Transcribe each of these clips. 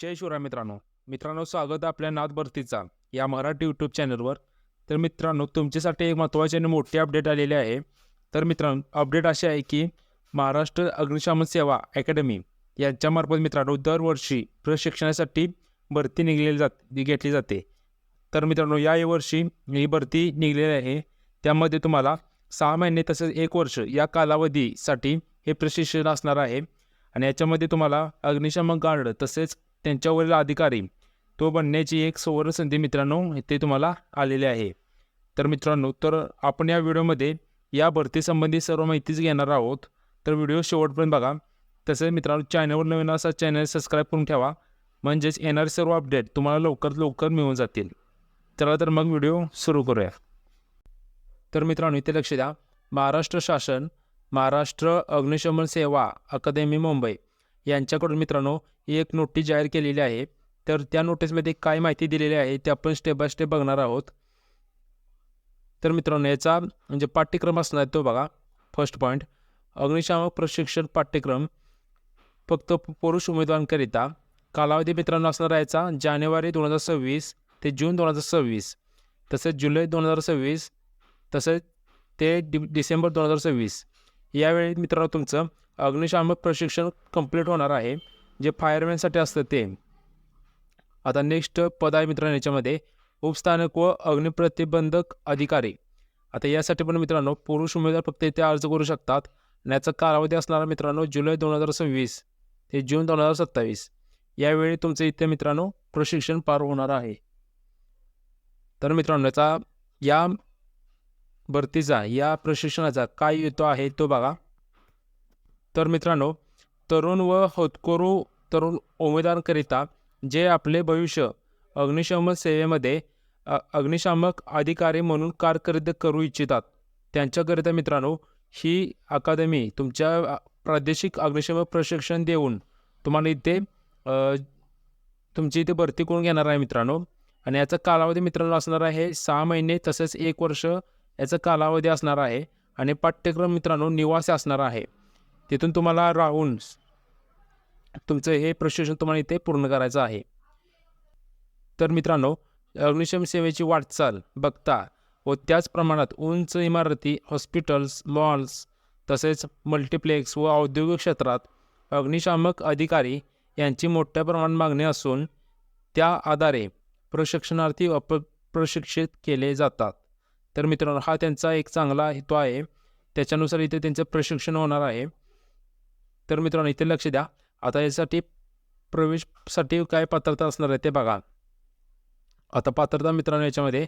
जय शिवराय मित्रांनो. मित्रांनो स्वागत आहे आपल्या नाथ भरतीचा या मराठी यूट्यूब चॅनलवर तर मित्रांनो तुमच्यासाठी एक महत्त्वाची आणि मोठी अपडेट आलेली आहे. तर मित्रांनो अपडेट अशी आहे की महाराष्ट्र अग्निशमन सेवा अकॅडमी यांच्यामार्फत मित्रांनो दरवर्षी प्रशिक्षणासाठी भरती निघलेली जात घेतली जाते. तर मित्रांनो या वर्षी ही भरती निघलेली आहे. त्यामध्ये तुम्हाला सहा महिने तसेच एक वर्ष या कालावधीसाठी हे प्रशिक्षण असणार आहे. आणि याच्यामध्ये तुम्हाला अग्निशमन गार्ड तसेच त्यांच्यावरील अधिकारी. तो बनण्याची एक सुवर्ण संधी मित्रांनो इथे तुम्हाला आलेली आहे. तर मित्रांनो तर आपण या व्हिडिओमध्ये या भरतीसंबंधी सर्व माहितीच घेणार आहोत. तर व्हिडिओ शेवटपर्यंत बघा. तसेच मित्रांनो चॅनलवर नवीन असा चॅनल सबस्क्राईब करून ठेवा. म्हणजेच येणारे सर्व अपडेट तुम्हाला लवकरात लवकर मिळून जातील. चला तर मग व्हिडिओ सुरू करूया. तर मित्रांनो इथे लक्ष द्या. महाराष्ट्र शासन महाराष्ट्र अग्निशमन सेवा अकादमी मुंबई. यांच्याकडून मित्रांनो एक नोटीस जाहीर केलेली आहे. तर त्या नोटीसमध्ये काय माहिती दिलेली आहे ते आपण स्टेप बाय स्टेप बघणार आहोत. तर मित्रांनो याचा म्हणजे पाठ्यक्रम असणार आहे तो बघा. फर्स्ट पॉईंट अग्निशामक प्रशिक्षण पाठ्यक्रम. फक्त पुरुष उमेदवारांकरिता कालावधी मित्रांनो असणार आहे याचा जानेवारी दोन हजार सव्वीस ते जून दोन हजार सव्वीस. तसेच जुलै दोन हजार सव्वीस तसेच ते डि डिसेंबर दोन हजार सव्वीस. यावेळी मित्रांनो तुमचं अग्निशामक प्रशिक्षण कंप्लीट होणार आहे. जे फायरमॅनसाठी असतं ते. आता नेक्स्ट पद आहे मित्रांनो याच्यामध्ये उपस्थानक व अग्निप्रतिबंधक अधिकारी. आता यासाठी पण मित्रांनो पुरुष उमेदवार फक्त इथे अर्ज करू शकतात. आणि याचा कालावधी असणारा मित्रांनो जुलै दोन हजार सव्वीस ते जून दोन हजार सत्तावीस. यावेळी तुमचं इथे मित्रांनो प्रशिक्षण पार होणार आहे. तर मित्रांनो याचा या भरतीचा या प्रशिक्षणाचा काय येतो आहे तो बघा. तर मित्रांनो तरुण व होतकरू तरुण उमेदवारांकरिता जे आपले भविष्य अग्निशमन सेवेमध्ये अग्निशामक अधिकारी म्हणून कारकीर्द करू इच्छितात. त्यांच्याकरिता मित्रांनो ही अकादमी तुमच्या प्रादेशिक अग्निशमक प्रशिक्षण देऊन तुम्हाला इथे तुमची इथे भरती करून घेणार आहे मित्रांनो. आणि याचा कालावधी मित्रांनो असणार आहे सहा महिने तसेच एक वर्ष याचा कालावधी असणार आहे. आणि पाठ्यक्रम मित्रांनो निवासी असणार आहे. तिथून तुम्हाला राहून तुमचं हे प्रशिक्षण तुम्हाला इथे पूर्ण करायचं आहे. तर मित्रांनो अग्निशमन सेवेची वाटचाल बघता व त्याच प्रमाणात उंच इमारती हॉस्पिटल्स मॉल्स तसेच मल्टिप्लेक्स व औद्योगिक क्षेत्रात अग्निशामक अधिकारी यांची मोठ्या प्रमाणात मागणी असून त्या आधारे प्रशिक्षणार्थी अप प्रशिक्षित केले जातात. तर मित्रांनो हा त्यांचा एक चांगला हेतू आहे. त्याच्यानुसार इथे त्यांचं प्रशिक्षण होणार आहे. तर मित्रांनो इथे लक्ष द्या. आता यासाठी प्रवेशसाठी काय पात्रता असणार आहे ते बघा. आता पात्रता मित्रांनो याच्यामध्ये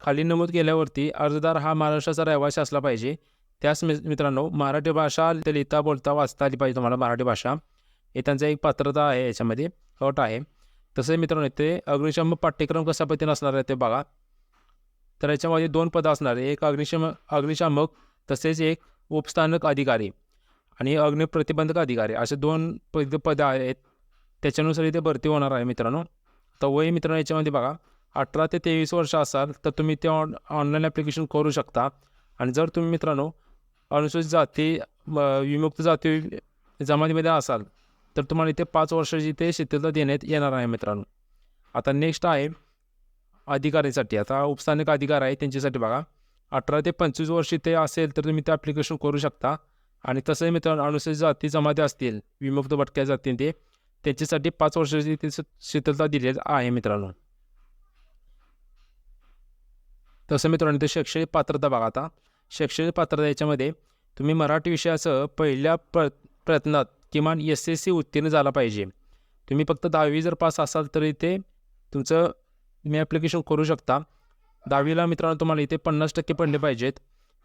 खाली नमूद केल्यावरती अर्जदार हा महाराष्ट्राचा रहिवासी असला पाहिजे. त्याच मि- मित्रांनो मराठी भाषा ते लिहिता बोलता वाचता आली पाहिजे तुम्हाला मराठी भाषा. हे त्यांचा एक पात्रता आहे याच्यामध्ये अट आहे. तसे मित्रांनो इथे अग्निशम पाठ्यक्रम कशा पद्धतीने असणार आहे ते बघा. तर याच्यामध्ये दोन पदं असणार आहे. एक अग्निशम अग्निशामक तसेच एक उपस्थानक अधिकारी. आणि अग्निप्रतिबंधक अधिकारी असे दोन पद पदं आहेत. त्याच्यानुसार इथे भरती होणार आहे मित्रांनो. तर वय मित्रांनो याच्यामध्ये बघा अठरा ते तेवीस वर्ष असाल तर तुम्ही ते ऑन ऑनलाईन ॲप्लिकेशन करू शकता. आणि जर तुम्ही मित्रांनो अनुसूचित जाती विमुक्त जाती जमातीमध्ये असाल तर तुम्हाला इथे पाच वर्षाची इथे शिथिलता देण्यात येणार आहे मित्रांनो. आता नेक्स्ट आहे अधिकाऱ्यांसाठी. आता उपस्थानिक अधिकार आहे त्यांच्यासाठी बघा. अठरा ते पंचवीस वर्ष इथे असेल तर तुम्ही ते ॲप्लिकेशन करू शकता. आणि तसंही मित्रांनो अनुसूचित जाती जमाती असतील विमुक्त भटक्या जातील ते त्याच्यासाठी पाच वर्षाची ते शिथिलता दिली आहे मित्रांनो. तसं मित्रांनो ते शैक्षणिक पात्रता बघा आता. शैक्षणिक पात्रता याच्यामध्ये तुम्ही मराठी विषयाचं पहिल्या प्र प्रयत्नात किमान एस एस सी उत्तीर्ण झाला पाहिजे. तुम्ही फक्त दहावी जर पास असाल तर इथे तुमचं तुम्ही ॲप्लिकेशन करू शकता. दहावीला मित्रांनो तुम्हाला इथे पन्नास टक्के पडले पाहिजेत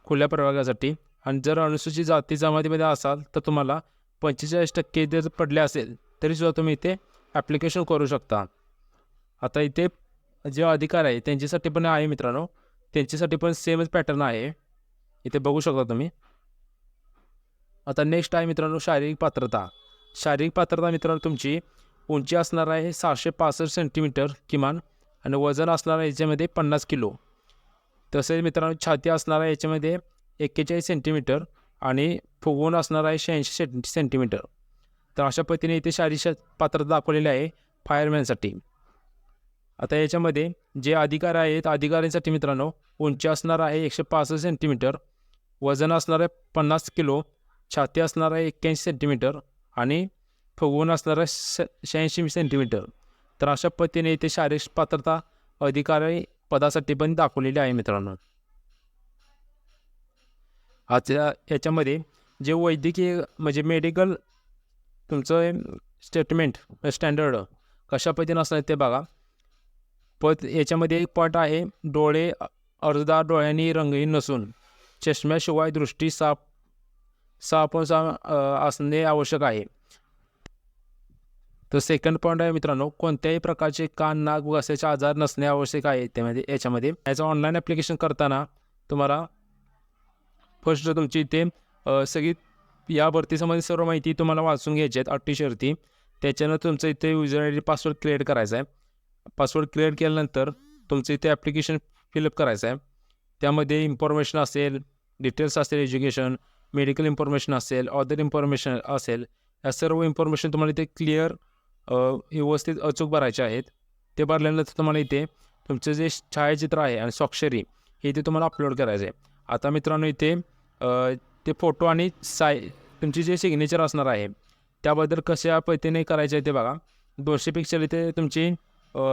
खुल्या प्रवर्गासाठी आणि जर अनुसूचित जाती जमातीमध्ये असाल तर तुम्हाला पंचेचाळीस टक्के जर पडले असेल तरीसुद्धा तुम्ही इथे ॲप्लिकेशन करू शकता. आता इथे जे अधिकार आहे त्यांच्यासाठी पण आहे मित्रांनो. त्यांच्यासाठी पण सेमच पॅटर्न आहे. इथे बघू शकता तुम्ही. आता नेक्स्ट आहे मित्रांनो शारीरिक पात्रता. शारीरिक पात्रता मित्रांनो तुमची उंची असणार आहे सहाशे पासष्ट सेंटीमीटर किमान आणि वजन असणार आहे याच्यामध्ये पन्नास किलो. तसेच मित्रांनो छाती असणार आहे याच्यामध्ये एक्केचाळीस सेंटीमीटर आणि फुगवून असणार आहे शहाऐंशी सें सेंटीमीटर तर अशा पद्धतीने इथे शारीरिक पात्रता दाखवलेली आहे फायरमॅनसाठी आता याच्यामध्ये जे अधिकार आहेत अधिकाऱ्यांसाठी मित्रांनो उंची असणार आहे एकशे पासष्ट सेंटीमीटर वजन असणार आहे पन्नास किलो छाती असणार आहे एक्क्याऐंशी सेंटीमीटर आणि फुगवून असणार आहे श शहाऐंशी सेंटीमीटर तर अशा पद्धतीने इथे शारीरिक पात्रता अधिकारी पदासाठी पण दाखवलेली आहे मित्रांनो. आजच्या याच्यामध्ये जे वैद्यकीय म्हणजे मेडिकल तुमचं स्टेटमेंट स्टँडर्ड कशा पद्धतीनं असणार ते बघा. पण याच्यामध्ये एक पॉईंट आहे डोळे अर्धदार डोळ्यांनी रंगहीन नसून चष्म्याशिवाय दृष्टी साफ साफ असणे आवश्यक आहे. तर सेकंड पॉईंट आहे मित्रांनो कोणत्याही प्रकारचे कान नाक व आजार नसणे आवश्यक आहे. त्यामध्ये याच्यामध्ये याचं ऑनलाईन ॲप्लिकेशन करताना तुम्हाला फर्स्ट तुमची इथे सगळी या भरतीसंबंधी सर्व माहिती तुम्हाला वाचून घ्यायची आहेत अटी शर्ती. त्याच्यानं तुमचं इथे user I D password create करायचा आहे. पासवर्ड क्रिएट केल्यानंतर तुमचं इथे ॲप्लिकेशन फिलअप करायचं आहे. त्यामध्ये इन्फॉर्मेशन असेल डिटेल्स असेल एज्युकेशन मेडिकल इन्फॉर्मेशन असेल अदर इन्फॉर्मेशन असेल या सर्व इन्फॉर्मेशन तुम्हाला इथे क्लिअर व्यवस्थित अचूक भरायचे आहेत. ते भरल्यानंतर तुम्हाला इथे तुमचं जे छायाचित्र आहे आणि स्वाक्षरी हे इथे तुम्हाला अपलोड करायचं आहे. आता मित्रांनो इथे ते फोटो आणि साय तुमची जे सिग्नेचर असणार आहे त्याबद्दल कशा पद्धतीने करायचे आहे ते बघा. दोनशे पिक्चर इथे तुमची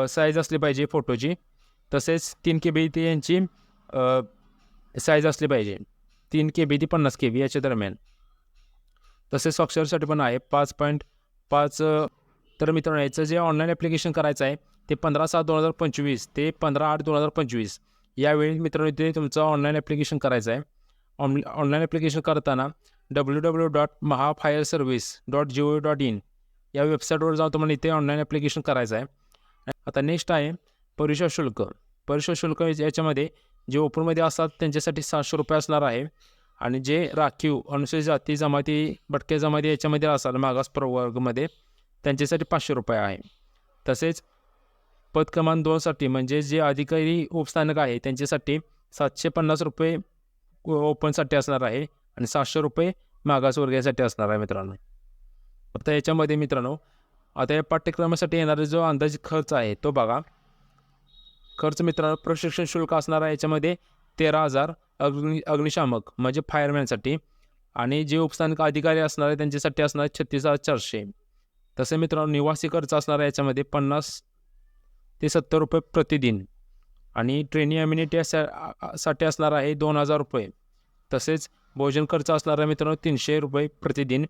साईज असली पाहिजे फोटोची तसेच तीन के बी इथे यांची साईज असली पाहिजे. तीन के बी ती पन्नास के बी याच्या दरम्यान. तसेच सॉफ्टवेअरसाठी पण आहे पाच पॉईंट पाच तर मित्रांनो याचं जे ऑनलाईन ॲप्लिकेशन करायचं आहे ते पंधरा सात दोन हजार पंचवीस ते पंधरा आठ दोन हजार पंचवीस. यावेळी मित्रांनो इथे तुमचं ऑनलाईन ॲप्लिकेशन करायचं आहे. ऑन ऑनलाईन ॲप्लिकेशन करताना W W dot Maha fire service dot G O dot in या वेबसाईटवर जाऊन तुम्हाला इथे ऑनलाईन ॲप्लिकेशन करायचं आहे. आता नेक्स्ट आहे परीक्षा शुल्क. परीक्षा शुल्क याच्यामध्ये जे ओपनमध्ये असतात त्यांच्यासाठी सहाशे रुपये असणार आहे. आणि जे राखीव अनुसूचित जाती जमाती भटक्या जमाती याच्यामध्ये असाल मागास प्रवर्गमध्ये त्यांच्यासाठी पाचशे रुपये आहे. तसेच पद क्रमांक दोनसाठी म्हणजे जे अधिकारी उपस्थानक आहे त्यांच्यासाठी सातशे पन्नास रुपये ओपनसाठी असणार आहे आणि सातशे रुपये मागासवर्गीयासाठी असणार आहे मित्रांनो. आता याच्यामध्ये मित्रांनो आता या पाठ्यक्रमासाठी येणारा जो अंदाज खर्च आहे तो बघा. खर्च मित्रांनो प्रशिक्षण शुल्क असणार आहे याच्यामध्ये तेरा हजार अग्नि अग्निशामक म्हणजे फायरमॅनसाठी. आणि जे उपस्थानिक अधिकारी असणार आहे त्यांच्यासाठी असणार आहे छत्तीस हजार चारशे. तसे मित्रांनो निवासी खर्च असणार आहे याच्यामध्ये पन्नास ते सत्तर रुपये प्रतिदिन. आणि ट्रेनिंग अम्युनिटी साठी असणार आहे दोन हजार रुपये. तसेच भोजन खर्च असणार आहे मित्रांनो तीनशे रुपये प्रतिदिन.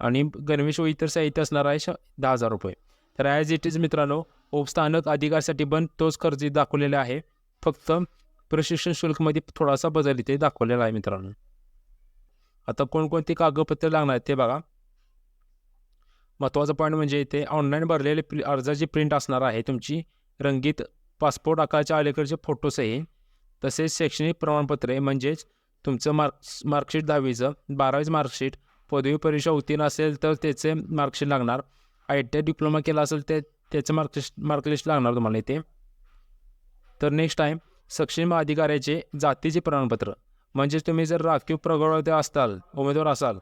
आणि गणवेश व इतर साहित्य असणार आहे श दहा हजार रुपये. तर ॲज इट इज मित्रांनो उपस्थानक अधिकारसाठी पण तोच खर्च दाखवलेला आहे. फक्त प्रशिक्षण शुल्कमध्ये थोडासा बदल इथे दाखवलेला आहे मित्रांनो. आता कोणकोणती कागदपत्रे लागणार आहेत ते बघा. महत्त्वाचा पॉईंट म्हणजे इथे ऑनलाईन भरलेले प्रि अर्जाची प्रिंट असणार आहे तुमची. रंगीत पासपोर्ट आकाराच्या अलीकडचे फोटोसही तसेच शैक्षणिक प्रमाणपत्रे म्हणजेच तुमचं मार्क्स मार्कशीट दहावीचं बारावीचं मार्कशीट पदवी परीक्षा उत्तीर्ण असेल तर त्याचे मार्कशीट लागणार. आय टी आय डिप्लोमा केला असेल ते त्याचं मार्कलिस्ट मार्कलिस्ट लागणार तुम्हाला इथे. तर नेक्स्ट टाईम सक्षम अधिकाऱ्याचे जातीचे प्रमाणपत्र. म्हणजेच तुम्ही जर राखीव प्रगवते असाल उमेदवार असाल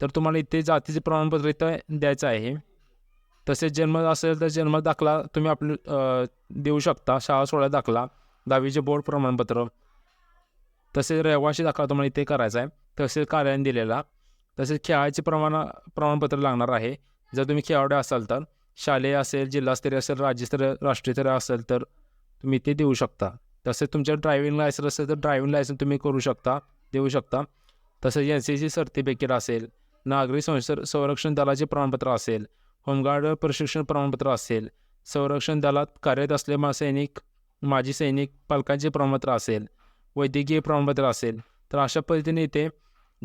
तर तुम्हाला इथे जातीचे प्रमाणपत्र इथं द्यायचं आहे. तसेच जन्म असेल तर जन्म दाखला तुम्ही आपलं देऊ शकता. शाळा सोळा दाखला. दहावीचे बोर्ड प्रमाणपत्र. तसेच रहिवाशी दाखला तुम्हाला इथे करायचा आहे. तसेच कार्यालयाने दिलेला. तसेच खेळाचे प्रमाण प्रमाणपत्र लागणार आहे. जर तुम्ही खेळाडू असाल तर शालेय असेल जिल्हास्तरीय असेल राज्यस्तरीय राष्ट्रीयस्तरीय असेल तर तुम्ही ते देऊ शकता. तसेच तुमच्या ड्रायव्हिंग लायसन असेल तर ड्रायव्हिंग लायसन तुम्ही करू शकता देऊ शकता. तसेच एन सी सी सर्टिफिकेट असेल नागरी संसर संरक्षण दलाचे प्रमाणपत्र असेल होमगार्ड प्रशिक्षण प्रमाणपत्र असेल संरक्षण दलात कार्यरत असलेले सैनिक माजी सैनिक पालकांचे प्रमाणपत्र असेल वैद्यकीय प्रमाणपत्र असेल तर अशा पद्धतीने इथे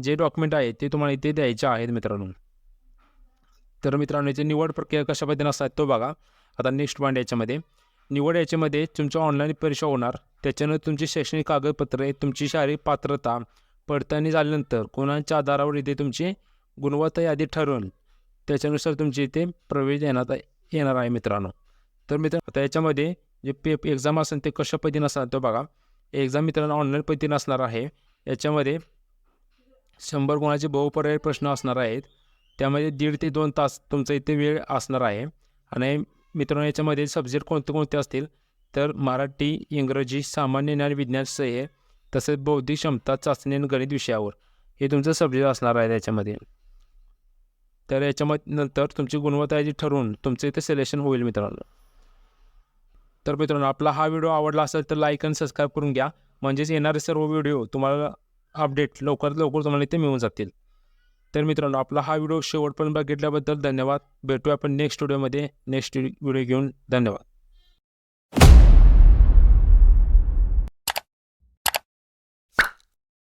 जे डॉक्युमेंट आहेत ते तुम्हाला इथे द्यायचे आहेत मित्रांनो. तर मित्रांनो याची निवड प्रक्रिया कशा पद्धतीने असतात तो बघा. आता नेक्स्ट पॉईंट याच्यामध्ये. निवड याच्यामध्ये तुमच्या ऑनलाईन परीक्षा होणार. त्याच्यानं तुमची शैक्षणिक कागदपत्रे तुमची शारीरिक पात्रता पडताळणी झाल्यानंतर कोणाच्या आधारावर इथे तुमची गुणवत्ता यादी ठरवून त्याच्यानुसार तुमची इथे प्रवेश देण्यात येणार आहे मित्रांनो. तर मित्र आता याच्यामध्ये जे पे एक्झाम असेल ते कशा पद्धतीने असणार तो बघा. एक्झाम मित्रांनो ऑनलाईन पद्धतीने असणार आहे. याच्यामध्ये शंभर गुणाचे बहुपर्याय प्रश्न असणार आहेत. त्यामध्ये दीड ते दोन तास तुमचा इथे वेळ असणार आहे. आणि मित्रांनो याच्यामध्ये सब्जेक्ट कोणते कोणते असतील? तर मराठी इंग्रजी सामान्य ज्ञान विज्ञान सह्य तसेच बौद्धिक क्षमता चाचणी आणि गणित विषयावर हे तुमचं सब्जेक्ट असणार आहे त्याच्यामध्ये तर याच्यामध्ये नंतर तुमची गुणवत्ता याची ठरवून तुमचं इथे सिलेक्शन होईल मित्रांनो. तर मित्रांनो आपला हा व्हिडिओ आवडला असेल तर लाईक आणि सबस्क्राईब करून घ्या. म्हणजेच येणारे सर्व व्हिडिओ तुम्हाला अपडेट लवकरात लवकर तुम्हाला इथे मिळून जातील. तर मित्रांनो आपला हा व्हिडिओ शेवटपर्यंत बघितल्याबद्दल धन्यवाद. भेटूया आपण नेक्स्ट व्हिडिओमध्ये नेक्स्ट व्हिडिओ घेऊन धन्यवाद.